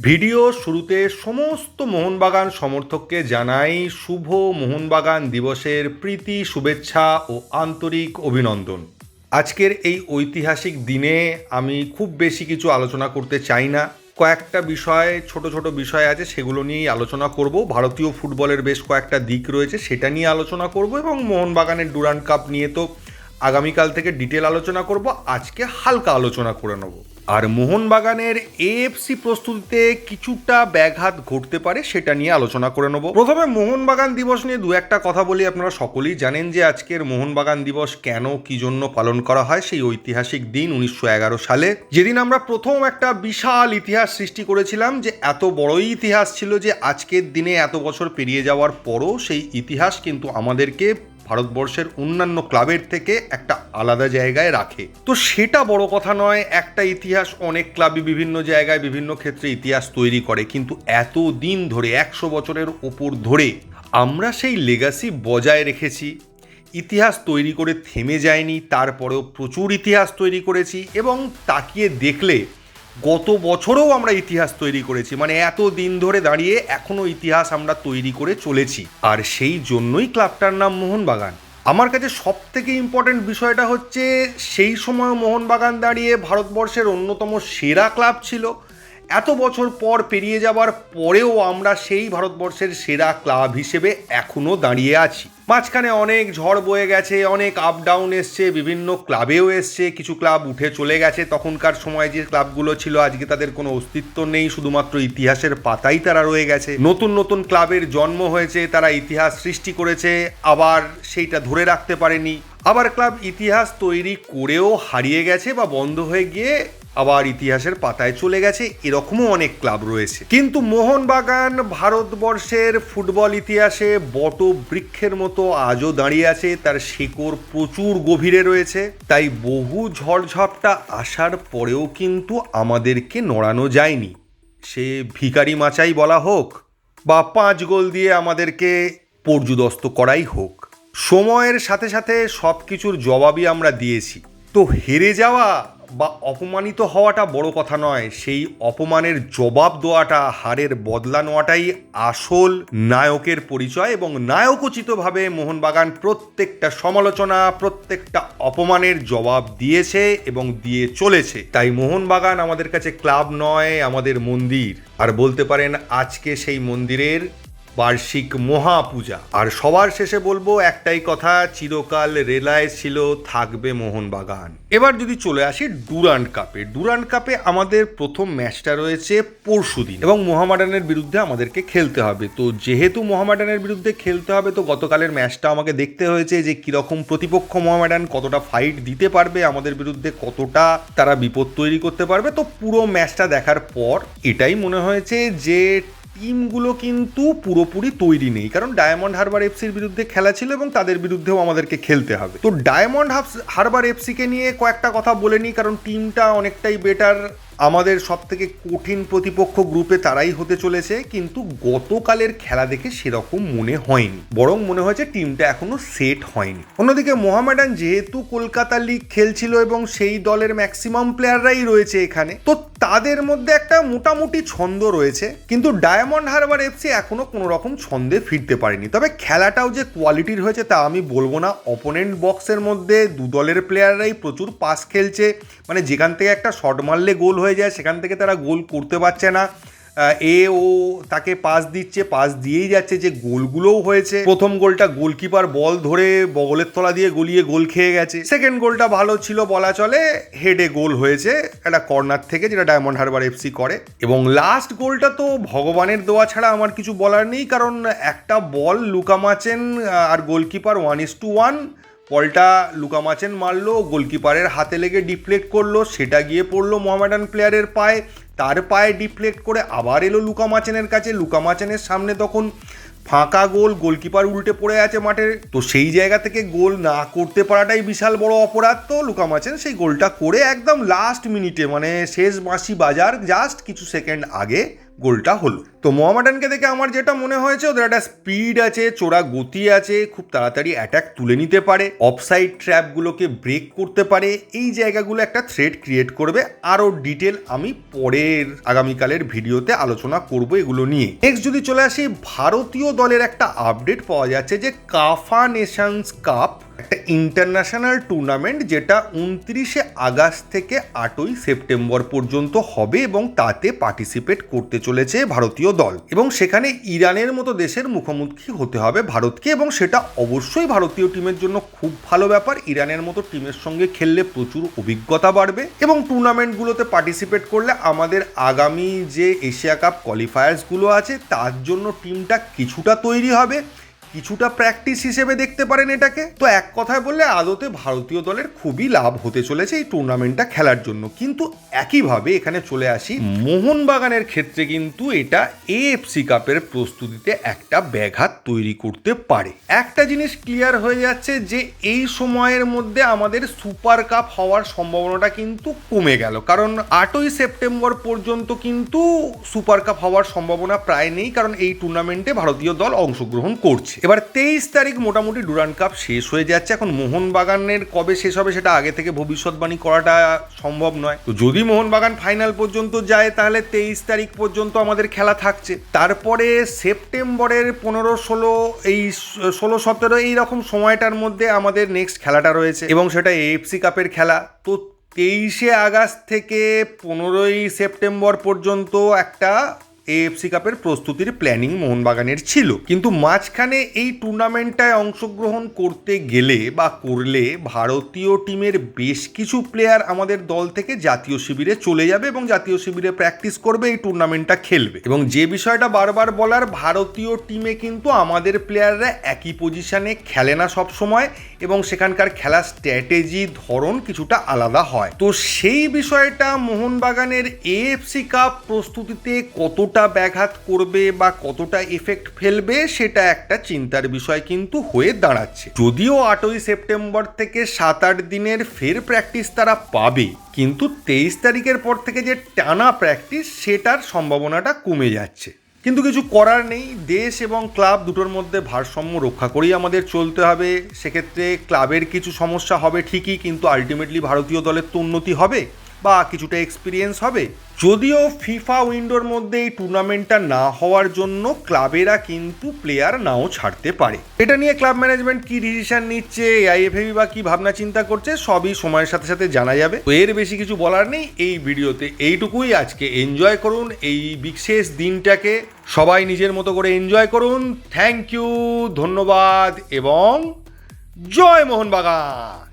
Video শুরুতে সমস্ত মোহনবাগান সমর্থককে জানাই শুভ মোহনবাগান দিবসের প্রীতি, শুভেচ্ছা ও আন্তরিক অভিনন্দন। আজকের এই ঐতিহাসিক দিনে আমি খুব বেশি কিছু আলোচনা করতে চাই না। কয়েকটা বিষয়, ছোট ছোট বিষয় আছে, সেগুলো নিয়েই আলোচনা করব। ভারতীয় ফুটবলের বেশ কয়েকটা দিক রয়েছে, সেটা নিয়ে আলোচনা করব এবং মোহনবাগানের ডুরান্ড কাপ নিয়ে তো আগামীকাল থেকে ডিটেল আলোচনা করব। আজকে হালকা আলোচনা করে নেব। আর মোহনবাগানের এএফসি প্রস্তুতিতে কিছুটা ব্যাঘাত ঘটতে পারে, সেটা নিয়ে আলোচনা করে নেব। প্রথমে মোহনবাগান দিবস নিয়ে দু একটা কথা বলি, আপনারা সকলেই জানেন যে আজকের মোহনবাগান দিবস কেন, কি জন্য পালন করা হয়, সেই ঐতিহাসিক দিন উনিশশো এগারো সালে। যেদিন আমরা প্রথম একটা বিশাল ইতিহাস সৃষ্টি করেছিলাম, যে এত বড়ই ইতিহাস ছিল যে আজকের দিনে এত বছর পেরিয়ে যাওয়ার পরও সেই ইতিহাস কিন্তু আমাদেরকে ভারতবর্ষের অন্যান্য ক্লাবের থেকে একটা আলাদা জায়গায় রাখে। তো সেটা বড় কথা নয়, একটা ইতিহাস, অনেক ক্লাবই বিভিন্ন জায়গায় বিভিন্ন ক্ষেত্রে ইতিহাস তৈরি করে। কিন্তু এত দিন ধরে, একশো বছরের ওপর ধরে আমরা সেই লেগাসি বজায় রেখেছি। ইতিহাস তৈরি করে থেমে যায়নি, তারপরেও প্রচুর ইতিহাস তৈরি করেছি এবং তাকিয়ে দেখলে গত বছরেও আমরা ইতিহাস তৈরি করেছি মানে এত দিন ধরে দাঁড়িয়ে এখনও ইতিহাস আমরা তৈরি করে চলেছি। আর সেই জন্যই ক্লাবটার নাম মোহনবাগান। আমার কাছে সব থেকে ইম্পর্টেন্ট বিষয়টা হচ্ছে, সেই সময় মোহনবাগান দাঁড়িয়ে ভারতবর্ষের অন্যতম সেরা ক্লাব ছিল। এত বছর পর পেরিয়ে যাবার পরেও আমরা সেই ভারতবর্ষের সেরা ক্লাব হিসেবে এখনও দাঁড়িয়ে আছি। মাঝখানে অনেক ঝড় বয়ে গেছে, অনেক আপ ডাউন এসছে, বিভিন্ন ক্লাবেও এসছে, কিছু ক্লাব উঠে চলে গেছে। তখনকার সময় যে ক্লাবগুলো ছিল, আজকে তাদের কোনো অস্তিত্ব নেই, শুধুমাত্র ইতিহাসের পাতাই তারা রয়ে গেছে। নতুন নতুন ক্লাবের জন্ম হয়েছে, তারা ইতিহাস সৃষ্টি করেছে, আবার সেইটা ধরে রাখতে পারেনি। আবার ক্লাব ইতিহাস তৈরি করেও হারিয়ে গেছে বা বন্ধ হয়ে গিয়ে আবার ইতিহাসের পাতায় চলে গেছে, এরকমও অনেক ক্লাব রয়েছে। কিন্তু মোহনবাগান ভারতবর্ষের ফুটবল ইতিহাসে বট বৃক্ষের মতো আজও দাঁড়িয়ে আছে, তার শেকড় প্রচুর গভীরে রয়েছে, তাই বহু ঝড়ঝাপটা আসার পরেও কিন্তু আমাদেরকে নড়ানো যায়নি। সে ভিখারি মাচাই বলা হোক, বা পাঁচ গোল দিয়ে আমাদেরকে পর্যুদস্ত করাই হোক। সময়ের সাথে সাথে সব কিছুর জবাবই আমরা দিয়েছি। তো হেরে যাওয়া বা অপমানিত হওয়াটা বড় কথা নয়, সেই অপমানের জবাব দেওয়াটা, হারের বদলা নেওয়াটাই আসল নায়কের পরিচয় এবং নায়কোচিতভাবে মোহনবাগান প্রত্যেকটা সমালোচনা, প্রত্যেকটা অপমানের জবাব দিয়েছে এবং দিয়ে চলেছে। তাই মোহনবাগান আমাদের কাছে ক্লাব নয়, আমাদের মন্দির। আর বলতে পারেন, আজকে সেই মন্দিরের বার্ষিক মহাপূজা। আর সবার শেষে বলব একটাই কথা, চিরকাল রেলায় ছিল, থাকবে মোহনবাগান এবার যদি চলে আসি ডুরান্ড কাপে। ডুরান্ড কাপে আমাদের প্রথম ম্যাচটা রয়েছে পরশু দিন। এবং মোহামেডানের বিরুদ্ধে আমাদেরকে খেলতে হবে। তো যেহেতু মোহামেডানের বিরুদ্ধে খেলতে হবে, তো গতকালের ম্যাচটা আমাকে দেখতে হয়েছে যে কীরকম প্রতিপক্ষ মোহামেডান, কতটা ফাইট দিতে পারবে আমাদের বিরুদ্ধে, কতটা তারা বিপদ তৈরি করতে পারবে। তো পুরো ম্যাচটা দেখার পর এটাই মনে হয়েছে যে টিমগুলো কিন্তু পুরোপুরি তৈরি নেই। কারণ ডায়মন্ড হারবার এফসির বিরুদ্ধে খেলা ছিল এবং তাদের বিরুদ্ধেও আমাদেরকে খেলতে হবে। তো ডায়মন্ড হারবার এফসিকে নিয়ে কয়েকটা কথা বলে নিই, কারণ টিমটা অনেকটাই বেটার আমাদের সব থেকে কঠিন প্রতিপক্ষ গ্রুপে তারাই হতে চলেছে, কিন্তু গতকালের খেলা দেখে সেরকম মনে হয়নি। বরং মনে হয়েছে টিমটা এখনও সেট হয়নি। অন্যদিকে মোহামেডান যেহেতু কলকাতা লিগ খেলছিল এবং সেই দলের ম্যাক্সিমাম প্লেয়াররাই রয়েছে এখানে, তো তাদের মধ্যে একটা মোটামুটি ছন্দ রয়েছে। কিন্তু ডায়মন্ড হারবার এফসি এখনও কোনো রকম ছন্দে ফিরতে পারেনি। তবে খেলাটাও যে কোয়ালিটির হয়েছে তা আমি বলব না। অপোনেন্ট বক্সের মধ্যে দু দলের প্লেয়াররাই প্রচুর পাস খেলছে মানে যেখান থেকে একটা শট মারলে গোল হয়ে যায়, সেখান থেকে তারা গোল করতে পারছে না। এ ও তাকে পাস দিচ্ছে পাস দিয়েই যাচ্ছে যে গোলগুলোও হয়েছে। প্রথম গোলটা গোলকিপার বল ধরে বগলের তলা দিয়ে গলিয়ে গোল খেয়ে গেছে। সেকেন্ড গোলটা ভালো ছিল, বলা চলে হেডে গোল হয়েছে। একটা কর্নার থেকে যেটা ডায়মন্ড হারবার এফসি করে। এবং লাস্ট গোলটা তো ভগবানের দোয়া ছাড়া আমার কিছু বলার নেই, কারণ একটা বল লুকামাচেন আর goalkeeper one is to one বলটা লুকামাচেন মারলো, গোলকিপারের হাতে লেগে ডিফ্লেক্ট করল, সেটা গিয়ে পড়ল মোহামেডান প্লেয়ারের পায়ে। তার পায়ে ডিফ্লেক্ট করে আবার এলো লুকামাচেনের কাছে। লুকামাচেনের সামনে তখন ফাঁকা গোল, গোলকিপার উল্টে পড়ে আছে মাঠের তো সেই জায়গা থেকে গোল না করতে পারাটাই বিশাল বড় অপরাধ। তো লুকামাচেন সেই গোলটা করে একদম লাস্ট মিনিটে মানে শেষ বাঁশি বাজার জাস্ট কিছু সেকেন্ড আগে গোলটা হলো। তো মোহামেডানকে দেখে আমার যেটা মনে হয়েছে, ওদের একটা স্পিড আছে, চোরা গতি আছে, খুব তাড়াতাড়ি অ্যাটাক তুলে নিতে পারে অফসাইড ট্র্যাপগুলোকে ব্রেক করতে পারে। এই জায়গাগুলো একটা থ্রেড ক্রিয়েট করবে। আরও ডিটেল আমি পরের আগামীকালের ভিডিওতে আলোচনা করব এগুলো নিয়ে। নেক্সট যদি চলে আসি, ভারতীয় দলের একটা আপডেট পাওয়া যাচ্ছে যে কাফা নেশনস কাপ একটা ইন্টারন্যাশনাল টুর্নামেন্ট যেটা উনত্রিশে আগস্ট থেকে আটই সেপ্টেম্বর পর্যন্ত হবে এবং তাতে পার্টিসিপেট করতে চলেছে ভারতীয় দল। এবং সেখানে ইরানের মতো দেশের মুখোমুখি হতে হবে ভারতকে এবং সেটা অবশ্যই ভারতীয় টিমের জন্য খুব ভালো ব্যাপার। ইরানের মতো টিমের সঙ্গে খেললে প্রচুর অভিজ্ঞতা বাড়বে এবং টুর্নামেন্টগুলোতে পার্টিসিপেট করলে আমাদের আগামী যে এশিয়া কাপ কোয়ালিফায়ার্সগুলো আছে, তার জন্য টিমটা কিছুটা তৈরি হবে। কিছুটা প্র্যাকটিস হিসেবে দেখতে পারেন এটাকে। তো এক কথায় বললে আদতে ভারতীয় দলের খুবই লাভ হতে চলেছে এই টুর্নামেন্টটা খেলার জন্য। কিন্তু একইভাবে এখানে চলে আসি, মোহনবাগানের ক্ষেত্রে কিন্তু এটা এএফসি কাপের প্রস্তুতিতে একটা ব্যাঘাত তৈরি করতে পারে। একটা জিনিস ক্লিয়ার হয়ে যাচ্ছে যে এই সময়ের মধ্যে আমাদের সুপার কাপ হওয়ার সম্ভাবনাটা কিন্তু কমে গেল। কারণ আটই সেপ্টেম্বর পর্যন্ত কিন্তু সুপার কাপ হওয়ার সম্ভাবনা প্রায় নেই, কারণ এই টুর্নামেন্টে ভারতীয় দল অংশগ্রহণ করছে। এবার তেইশ তারিখ মোটামুটি ডুরান কাপ শেষ হয়ে যাচ্ছে। এখন মোহনবাগানের কবে শেষ হবে সেটা আগে থেকে ভবিষ্যৎবাণী করাটা সম্ভব নয়। তো যদি মোহনবাগান ফাইনাল পর্যন্ত যায়, তাহলে তেইশ তারিখ পর্যন্ত আমাদের খেলা থাকছে। তারপরে সেপ্টেম্বরের পনেরো, ষোলো, এই ষোলো সতেরো এই রকম সময়টার মধ্যে আমাদের নেক্সট খেলাটা রয়েছে এবং সেটা এএফসি কাপের খেলা। তো তেইশে আগস্ট থেকে পনেরোই সেপ্টেম্বর পর্যন্ত একটা এএফসি কাপের প্রস্তুতির প্ল্যানিং মোহনবাগানের ছিল। কিন্তু মাঝখানে এই টুর্নামেন্টটায় অংশগ্রহণ করতে গেলে বা করলে ভারতীয় টিমের বেশ কিছু প্লেয়ার আমাদের দল থেকে জাতীয় শিবিরে চলে যাবে এবং জাতীয় শিবিরে প্র্যাকটিস করবে, এই টুর্নামেন্টটা খেলবে। এবং যে বিষয়টা বারবার বলার, ভারতীয় টিমে কিন্তু আমাদের প্লেয়াররা একই পজিশনে খেলে না সব সময় এবং সেখানকার খেলার স্ট্র্যাটেজি ধরন কিছুটা আলাদা হয়। তো সেই বিষয়টা মোহনবাগানের এএফসি কাপ প্রস্তুতিতে কতটা ব্যাঘাত করবে বা কতটা এফেক্ট ফেলবে সেটা একটা চিন্তার বিষয় কিন্তু হয়ে দাঁড়াচ্ছে। যদিও আটই সেপ্টেম্বর থেকে সাত আট দিনের ফের প্র্যাকটিস তারা পাবে, কিন্তু তেইশ তারিখের পর থেকে যে টানা প্র্যাকটিস সেটার সম্ভাবনাটা কমে যাচ্ছে। কিন্তু কিছু করার নেই, দেশ এবং ক্লাব দুটোর মধ্যে ভারসাম্য রক্ষা করেই আমাদের চলতে হবে। সেক্ষেত্রে ক্লাবের কিছু সমস্যা হবে ঠিকই, কিন্তু আলটিমেটলি ভারতীয় দলের তো উন্নতি হবে। বা কিছুটা এক্সপিরিয়েন্স হবে। যদিও ফিফা উইন্ডোর মধ্যে এই টুর্নামেন্টটা না হওয়ার জন্য ক্লাবেরা কিন্তু প্লেয়ার নাও ছাড়তে পারে। এটা নিয়ে ক্লাব ম্যানেজমেন্ট কি ডিসিশন নিচ্ছে আইএফএবি বা কি ভাবনা চিন্তা করছে, সবই সময়ের সাথে সাথে জানা যাবে। তো এর বেশি কিছু বলার নেই, এই ভিডিওতে এইটুকুই। আজকে এনজয় করুন এই বিশেষ দিনটাকে। সবাই নিজের মতো করে এনজয় করুন। থ্যাংক ইউ ধন্যবাদ এবং জয় মোহনবাগান।